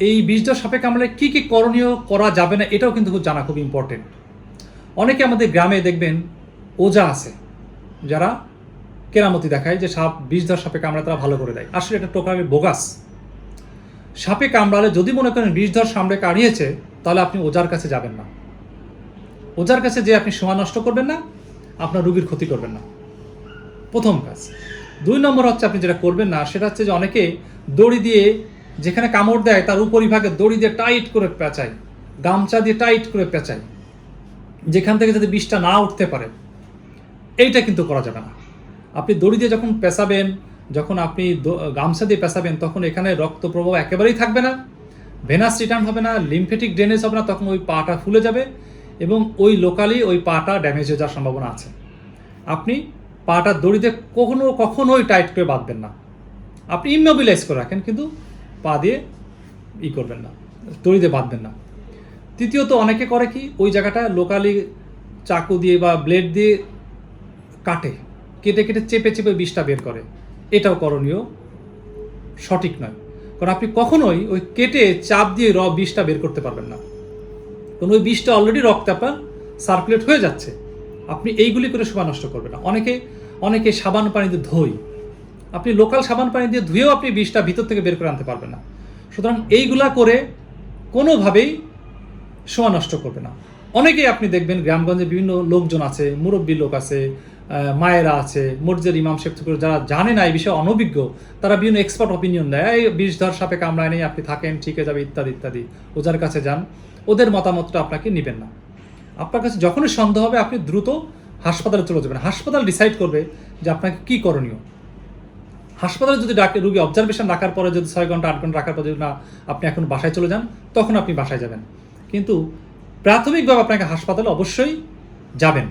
এই বিষধর সাপে কামড়ালে কী কী করণীয় করা যাবে না, এটাও কিন্তু খুব জানা, খুব ইম্পর্টেন্ট অনেকে আমাদের গ্রামে দেখবেন ওজা আছে, যারা কেরামতি দেখায় যে সাপ বিষধর সাপে কামড়া তারা ভালো করে দেয়। আসলে এটা টোকাবে বোগাস। সাপে কামড়ালে যদি মনে করেন বিষধর সামনে কাড়িয়েছে তাহলে আপনি ওজার কাছে যাবেন না। ওজার কাছে যে আপনি সময় নষ্ট করবেন না, আপনার রুগীর ক্ষতি করবেন না। প্রথম কাজ। দুই নম্বর হচ্ছে আপনি যেটা করবেন না, সেটা হচ্ছে যে অনেকে দড়ি দিয়ে যেখানে কামড় দেয়, তার উপরিভাগে দড়ি দিয়ে টাইট করে পেঁচায়, গামছা দিয়ে টাইট করে পেঁচায়, যেখান থেকে যাতে বিষটা না উঠতে পারে। এইটা কিন্তু করা যাবে না। আপনি দড়ি দিয়ে যখন পেঁচাবেন, যখন আপনি গামছা দিয়ে পেঁচাবেন, তখন এখানে রক্ত প্রবাহ একেবারেই থাকবে না, ভেনাস রিটার্ন হবে না লিমফেটিক ড্রেনেজ হবে না, তখন ওই পাটা ফুলে যাবে এবং ওই লোকালি ওই পাটা ড্যামেজ হয়ে যাওয়ার সম্ভাবনা আছে। আপনি পাটা দড়িতে কখনো কখনোই টাইট করে বাঁধবেন না। আপনি ইমোবিলাইজ করে রাখেন, কিন্তু পা দিয়ে ই করবেন না দিয়ে বাঁধবেন না। তৃতীয়ত অনেকে করে কি, ওই জায়গাটা লোকালি চাকু দিয়ে বা ব্লেড দিয়ে কাটে, কেটে কেটে চেপে চেপে বিষটা বের করে। এটাও করণীয়, সঠিক নয়। কারণ আপনি কখনোই ওই কেটে চাপ দিয়ে র বিষটা বের করতে পারবেন না। কারণ ওই বিষটা অলরেডি রক্তে আপনার সার্কুলেট হয়ে যাচ্ছে। আপনি এইগুলি করে সময় নষ্ট করবেন না। অনেকে অনেকে সাবান পানিতে ধুই আপনি লোকাল সাবান পানি দিয়ে ধুয়েও আপনি বিষটা ভিতর থেকে বের করে আনতে পারবেন না। সুতরাং এইগুলা করে কোনোভাবেই সময় নষ্ট করবে না। অনেকেই আপনি দেখবেন গ্রামগঞ্জে বিভিন্ন লোকজন আছে মুরব্বী লোক আছে মায়েরা আছে, মসজিদের ইমাম শেখ থেকে যারা জানে না এই বিষয়ে, অনভিজ্ঞ, তারা বিভিন্ন এক্সপার্ট অপিনিয়ন দেয়। এই বিষ ধর সাপে কামড়ায় নেই, আপনি থাকেন, ঠিক যাবে, ইত্যাদি ইত্যাদি। ওজার কাছে যান, ওদের মতামতটা আপনাকে নেবেন না। আপনার কাছে যখনই সন্দেহ হবে, আপনি দ্রুত হাসপাতালে চলে যাবেন। হাসপাতাল ডিসাইড করবে যে আপনাকে কী করণীয়। হাসপাতালে যদি ডাক্তার রুগী অবজারভেশন রাখার পরে যদি ছয় ঘণ্টা, আট ঘণ্টা রাখার পরে যদি না, আপনি এখন বাসায় চলে যান, তখন আপনি বাসায় যাবেন। কিন্তু প্রাথমিকভাবে আপনাকে হাসপাতালে অবশ্যই যাবেন।